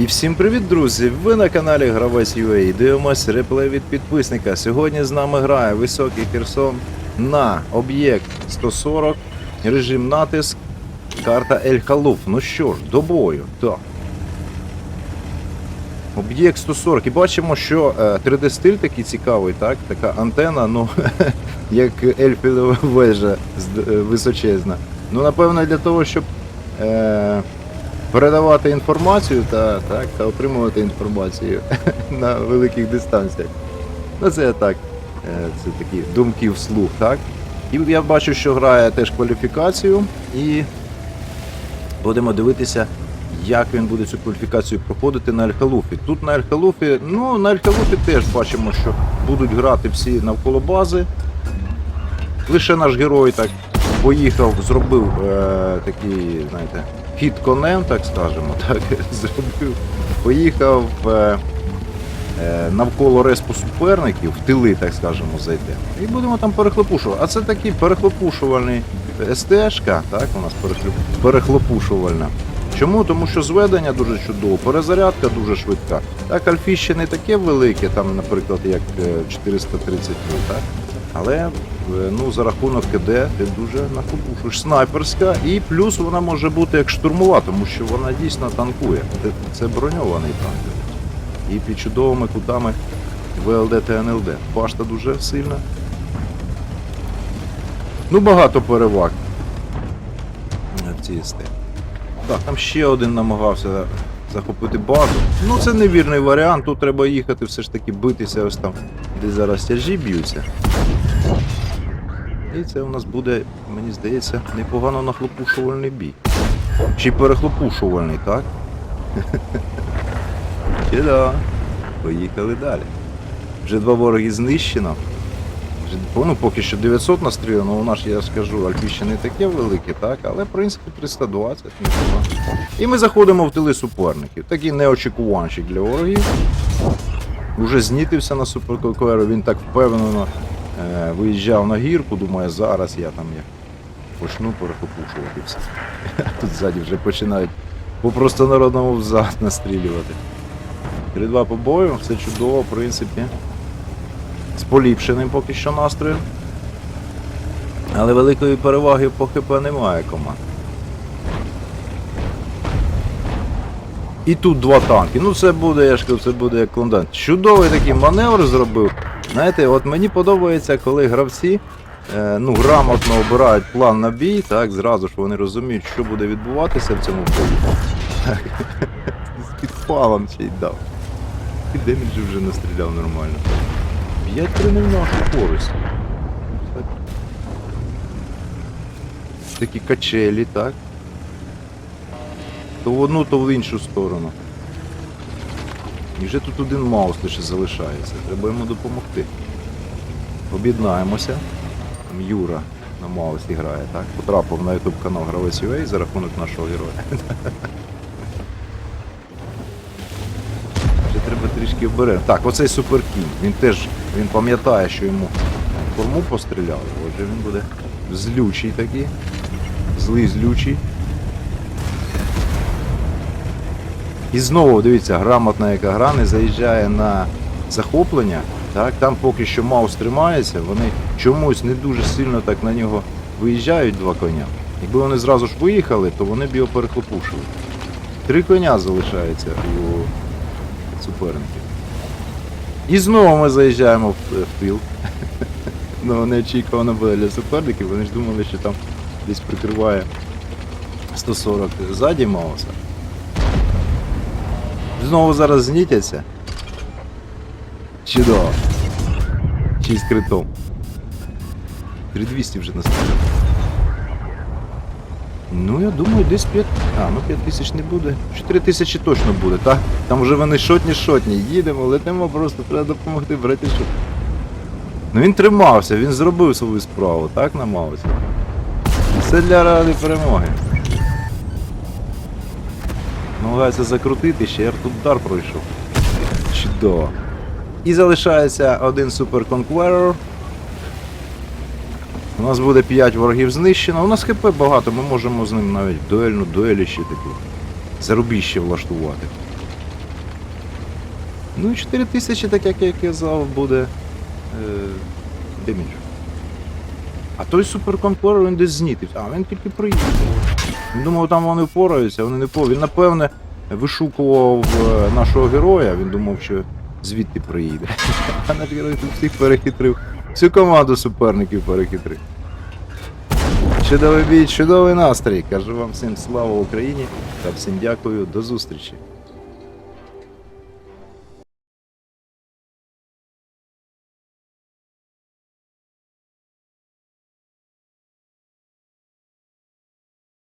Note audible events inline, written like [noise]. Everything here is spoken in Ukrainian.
І всім привіт, друзі! Ви на каналі Гравець UA. Дивимось реплей від підписника. Сьогодні з нами грає Високий Херсон на об'єкт 140, режим натиск, карта Ель Халуф. Ну що ж, до бою. Так. Об'єкт 140. І бачимо, що е, 3D-стиль такий цікавий, так? Така антена, ну, [laughs] як Ельфілова вежа е, височезна. Ну, напевно, для того, щоб. Е, передавати інформацію та, так, та отримувати інформацію [laughs] на великих дистанціях. Ну, це так. е, Це такі думки вслух, так? І я бачу, що грає теж кваліфікацію, і будемо дивитися, як він буде цю кваліфікацію проходити на Альхалуфі. Тут на Альхалуфі, ну на Альхалуфі теж бачимо, що будуть грати всі навколо бази. Лише наш герой так поїхав, зробив е, такий, знаєте, хід конем, так скажемо, [laughs] так, зробив, поїхав е, е, навколо респу суперників, в тили, так скажемо, зайде. І будемо там перехлопушувати. А це такий перехлопушувальний СТшка, так, у нас перехлопушувальна. Чому? Тому що зведення дуже чудово, перезарядка дуже швидка. Так, альфі не таке велике, там, наприклад, як е, 430 так? Але е, ну, за рахунок КД ти дуже нахлопушуєш. Снайперська, і плюс вона може бути як штурмова, тому що вона дійсно танкує. Це, броньований танк. І під чудовими кутами ВЛД та НЛД. Башта дуже сильна. Ну, багато переваг в цій СТ. Так, там ще один намагався захопити базу. Ну, це невірний варіант. Тут треба їхати, все ж таки битися ось там, де зараз тяжі б'ються. І це у нас буде, мені здається, непогано нахлопушувальний бій. Чи перехлопушувальний, так? [laughs] Чи да. Поїхали далі. Вже два вороги знищено. Ну, поки що 900 настріляно, у нас, я скажу, альфі ще не таке велике, так, але в принципі 320 непогано. І ми заходимо в тили суперників. Такий неочікуванчик для ворогів. Уже знітився на суперконкуреру, він так впевнено виїжджав на гірку, думає, зараз я там як почну перехопушувати все. [laughs] Тут ззаді вже починають по простонародному взад настрілювати. 3-2 по бою, все чудово, в принципі. З поліпшеним поки що настроєм. Але великої переваги по ХП немає команд. І тут два танки. Ну це буде, я ж кажу, це буде як комендант. Чудовий такий маневр зробив. Знаєте, от мені подобається, коли гравці е, ну, грамотно обирають план на бій, так, зразу ж вони розуміють, що буде відбуватися в цьому бою. [laughs] З підпалом ще дав. І деміджі вже настріляв нормально. 5-3 не в нашу користь. Такі качелі, так? То в одну, то в іншу сторону. І вже тут один маус лише залишається. Треба йому допомогти. Об'єднаємося. Там Юра на маусі грає, так? Потрапив на YouTube канал Гравець UA за рахунок нашого героя. Вже треба трішки обережно. Так, оцей суперкінь. Він теж він пам'ятає, що йому форму постріляли. Отже, він буде злючий такий. Злий злючий. І знову, дивіться, грамотна яка гра не заїжджає на захоплення. Так, там поки що маус тримається, вони чомусь не дуже сильно так на нього виїжджають два коня. Якби вони зразу ж виїхали, то вони б його перехлопушили. Три коня залишається у суперників. І знову ми заїжджаємо в, тил. [laughs] Ну, неочікувано буде для суперників, вони ж думали, що там десь прикриває 140 ззаді Мауса. Знову зараз знітяться. Чудово. Чи з критом. 3200 вже настріляв. Ну, я думаю, десь 5. А, ну 5 тисяч не буде. 4 тисячі точно буде, так? Там вже вони шотні-шотні. Їдемо, летимо, просто треба допомогти, брати що. Ну він тримався, він зробив свою справу, так, на Маусі? Все для ради перемоги. Намагається закрутити, ще артудар пройшов. Чудово. І залишається один Conqueror. У нас буде 5 ворогів знищено. У нас хп багато, ми можемо з ним навіть дуельну дуелі ще таку. Зарубіще влаштувати. Ну, 4 тисячі, так як я казав, буде е, демідж. А той суперконтролер він десь знітився. А, він тільки приїхав. Він думав, там вони впораються, вони не по. Він, напевне, вишукував е, нашого героя, він думав, що звідти приїде. [laughs] А наш герой тут всіх перехитрив. Всю команду суперників перехитрив. Чудовий бій, чудовий настрій. Кажу вам всім слава Україні та всім дякую, до зустрічі.